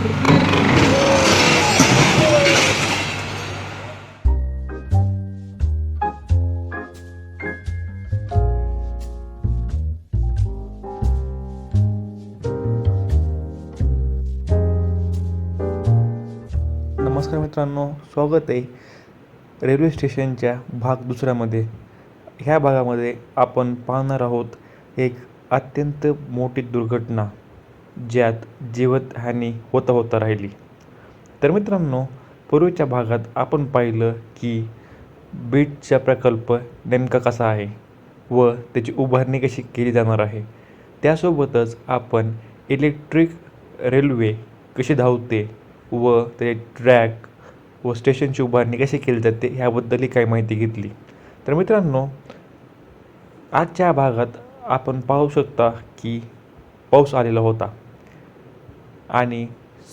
नमस्कार मित्रांनो स्वागत आहे रेल्वे स्टेशनच्या भाग दुसऱ्यामध्ये. ह्या भागामध्ये आपण पाहणार आहोत एक अत्यंत मोठी दुर्घटना. ज्यात जीवितहानी होता होता राहिली. तर मित्रांनो पूर्वीच्या भागात आपण पाहिलं की बीटचा प्रकल्प नेमका कसा आहे व त्याची उभारणी कशी केली जाणार आहे. त्यासोबतच आपण इलेक्ट्रिक रेल्वे कशी धावते व ते ट्रॅक व स्टेशनची उभारणी कशी केली जाते ह्याबद्दलही काही माहिती घेतली. तर मित्रांनो आजच्या भागात आपण पाहू शकता की पाऊस आलेला होता. आणि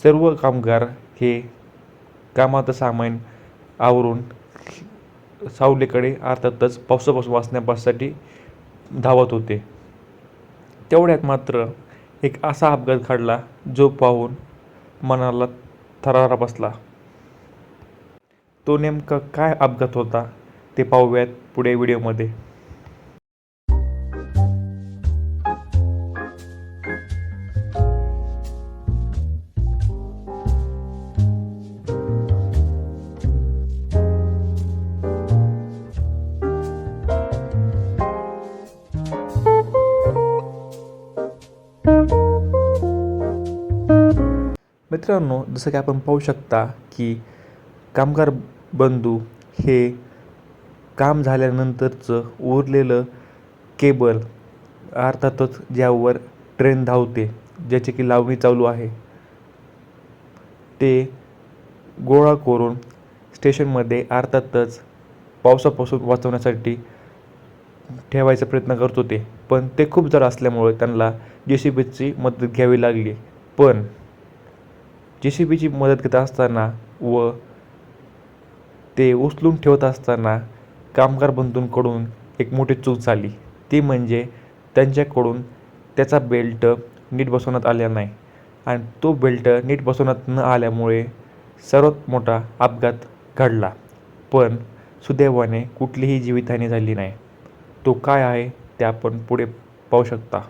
सर्व कामगार हे कामात सामान आवरून सावलीकडे अर्थातच पावसापासून वाचण्यासाठी धावत होते. तेवढ्यात मात्र एक असा अपघात घडला जो पाहून मनाला थरारा बसला. तो नेमका काय अपघात होता ते पाहूयात पुढे व्हिडिओमध्ये. मित्रांनो जसं की आपण पाहू शकता की कामगार बंधू हे काम झाल्यानंतरचं उरलेलं केबल अर्थातच ज्यावर ट्रेन धावते ज्याची की लावणी चालू आहे ते गोळा करून स्टेशनमध्ये अर्थातच पावसापासून वाचवण्यासाठी ठेवायचा प्रयत्न करत होते. पण ते खूप जड असल्यामुळे त्यांना जे सी बीची मदत घ्यावी लागली. पण जे सी बीची मदत घेत असताना व ते उचलून ठेवत असताना कामगार बंधूंकडून एक मोठी चूक झाली. ती म्हणजे त्यांच्याकडून त्याचा बेल्ट नीट बसवण्यात आला नाही. आणि तो बेल्ट नीट बसवण्यात न आल्यामुळे सर्वात मोठा अपघात घडला. पण सुदैवाने कुठलीही जीवितहानी झाली नाही. तो काय आहे? ते आपण पुढे पाहू शकता.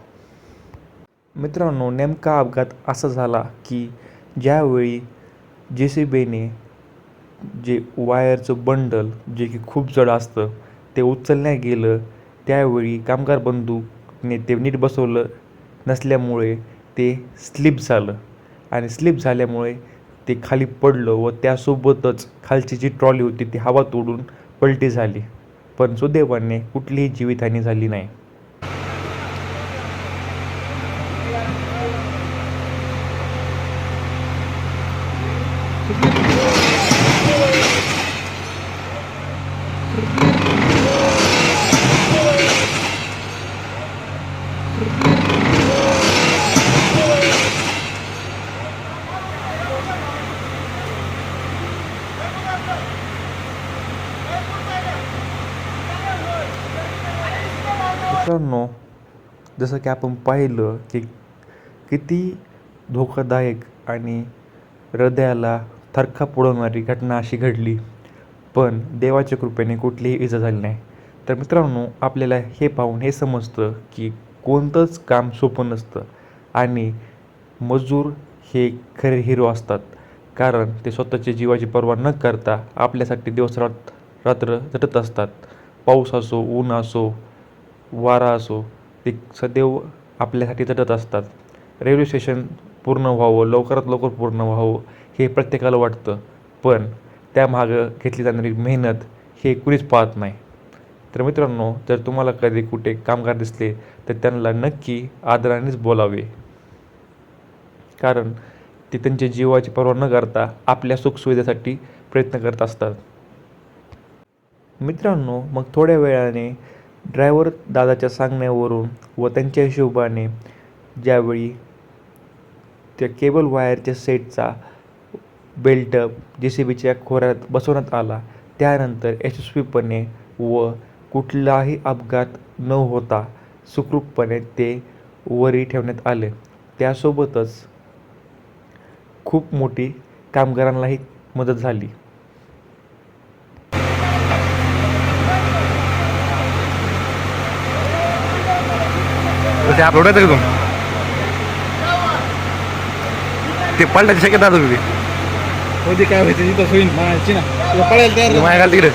मित्रांनो नेमका अपघात असा झाला की ज्यावेळी जे सी बीने जे वायरचं बंडल जे की खूप जड असतं ते उचलण्यात गेलं त्यावेळी कामगार बंदूकने ते नीट बसवलं नसल्यामुळे ते स्लिप झालं आणि स्लिप झाल्यामुळे ते खाली पडलं व त्यासोबतच खालची जी ट्रॉली होती ती हवा तोडून पलटी झाली. पण सुदैवाने कुठलीही जीवितहानी झाली नाही. मित्रांनो जसं की आपण पाहिलं की किती धोकादायक आणि हृदयाला थरकाप पुडवणारी घटना अशी घडली. पण देवाच्या कृपेने कुठलीही इजा झाली नाही. तर मित्रांनो आपल्याला हे पाहून हे समजतं की कोणतंच काम सोपं नसतं आणि मजूर हे खरे हिरो असतात. कारण ते स्वतःच्या जीवाची पर्वा न करता आपल्यासाठी दिवसरात रात्र झटत असतात. पाऊस असो ऊन असो वारा असो ते सदैव आपल्यासाठी झटत असतात. रेल्वे स्टेशन पूर्ण व्हावं लवकरात लवकर पूर्ण व्हावं हे प्रत्येकाला वाटतं. पण त्यामागं घेतली जाणारी मेहनत हे कुणीच पाहत नाही. तर मित्रांनो जर तुम्हाला कधी कुठे कामगार दिसले तर त्यांना नक्की आदरानेच बोलावे. कारण ते त्यांच्या जीवाची पर्वा न करता आपल्या सुखसुविधेसाठी प्रयत्न करत असतात. मित्रांनो मग थोड्या वेळाने ड्रायव्हर दादाच्या सांगण्यावरून व त्यांच्या हिशोबाने ज्यावेळी त्या केबल वायरच्या सेटचा बेल्ट जे सी बीच्या खोऱ्यात बसवण्यात आला त्यानंतर यशस्वीपणे व कुठलाही अपघात न होता सुखरूपपणे ते वरी ठेवण्यात आले. त्यासोबतच खूप मोठी कामगारांनाही मदत झाली. ते अपलोड आहे का? तुम्ही ते पडल्याची शक्यता तुम्ही काय व्हायचं तिथं होईन म्हणायची ना. पळायला तयार घाल तिकडे.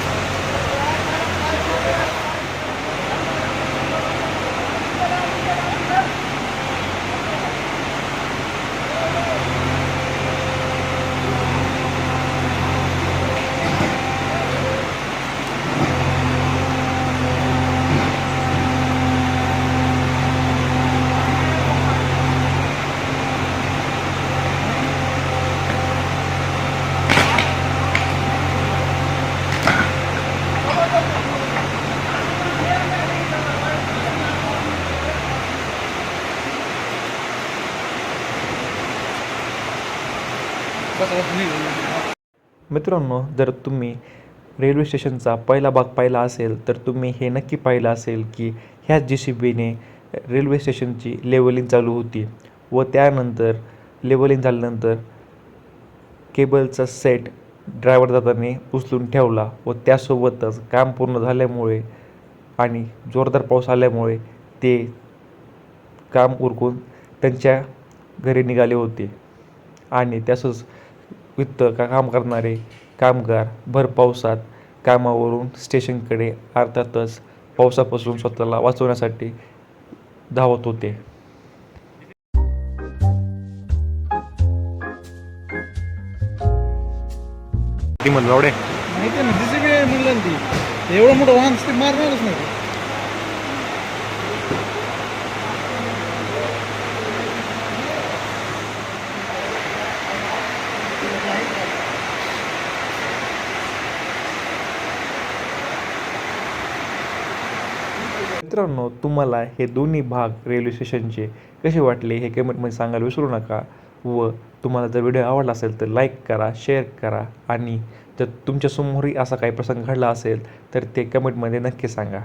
मित्रांनो जर तुम्ही रेल्वे स्टेशनचा पहिला भाग पाहिला असेल तर तुम्ही हे नक्की पाहिलं असेल की ह्याच जे सी बीने रेल्वे स्टेशनची लेवलिंग चालू होती व त्यानंतर लेवलिंग झाल्यानंतर केबलचा सेट ड्रायव्हर दादाने उचलून ठेवला व त्यासोबतच काम पूर्ण झाल्यामुळे आणि जोरदार पाऊस आल्यामुळे ते काम उरकून त्यांच्या घरी निघाले होते. आणि तसंच वित्त का काम करणारे कामगार भर पावसात कामावरून स्टेशनकडे अर्थातच पावसापासून स्वतःला वाचवण्यासाठी धावत होते. ती म्हणलं एवढे म्हणलं ना ती. मोठं वाहन ते मारणारच नाही. मित्रांनो तुम्हाला हे दोन्ही भाग रेल्वे स्टेशनचे कसे वाटले हे कमेंटमध्ये सांगायला विसरू नका. व तुम्हाला जर व्हिडिओ आवडला असेल तर लाईक करा शेअर करा आणि जर तुमच्यासमोरही असा काही प्रसंग घडला असेल तर ते कमेंटमध्ये नक्की सांगा.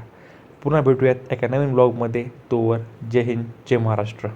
पुन्हा भेटूयात एका नवीन ब्लॉगमध्ये तोवर जय हिंद जय महाराष्ट्र.